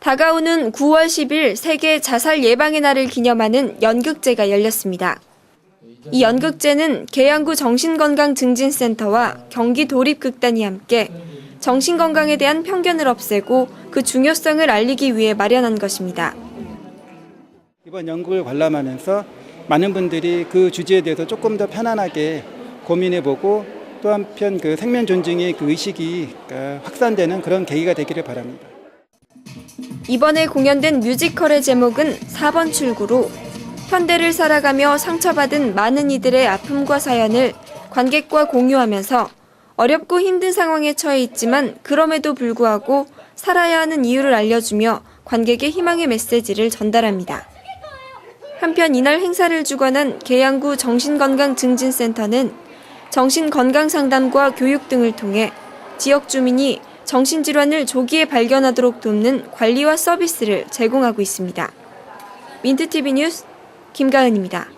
다가오는 9월 10일 세계 자살 예방의 날을 기념하는 연극제가 열렸습니다. 이 연극제는 계양구 정신건강증진센터와 경기 도립극단이 함께 정신건강에 대한 편견을 없애고 그 중요성을 알리기 위해 마련한 것입니다. 이번 연극을 관람하면서 많은 분들이 그 주제에 대해서 조금 더 편안하게 고민해보고 또 한편 그 생명 존중의 그 의식이 어, 확산되는 그런 계기가 되기를 바랍니다. 이번에 공연된 뮤지컬의 제목은 4번 출구로 현대를 살아가며 상처받은 많은 이들의 아픔과 사연을 관객과 공유하면서 어렵고 힘든 상황에 처해 있지만 그럼에도 불구하고 살아야 하는 이유를 알려주며 관객의 희망의 메시지를 전달합니다. 한편 이날 행사를 주관한 계양구 정신건강증진센터는 정신건강상담과 교육 등을 통해 지역 주민이 정신질환을 조기에 발견하도록 돕는 관리와 서비스를 제공하고 있습니다. 민트TV 뉴스 김가은입니다.